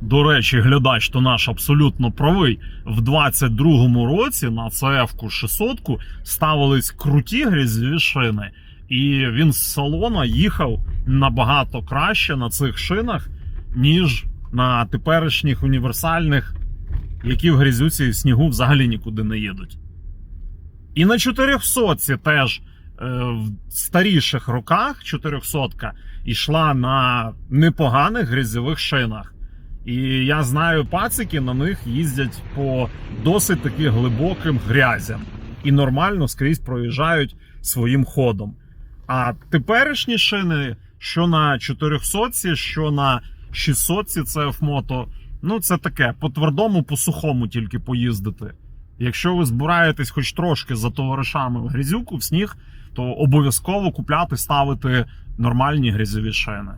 До речі, глядач то наш абсолютно правий. В 22-му році на CF-ку 600 ставились круті грязьові шини, і він з салона їхав набагато краще на цих шинах, ніж на теперішніх універсальних, які в грязюці і в снігу взагалі нікуди не їдуть. І на 400 теж е, в старіших роках 400-ка йшла на непоганих грязьових шинах. І я знаю, пацики на них їздять по досить таки глибоким грязям і нормально скрізь проїжджають своїм ходом. А теперішні шини, що на 400, що на 600 CF Moto, ну це таке, по твердому, по сухому тільки поїздити. Якщо ви збираєтесь хоч трошки за товаришами в грязюку, в сніг, то обов'язково купляти, ставити нормальні грязьові шини.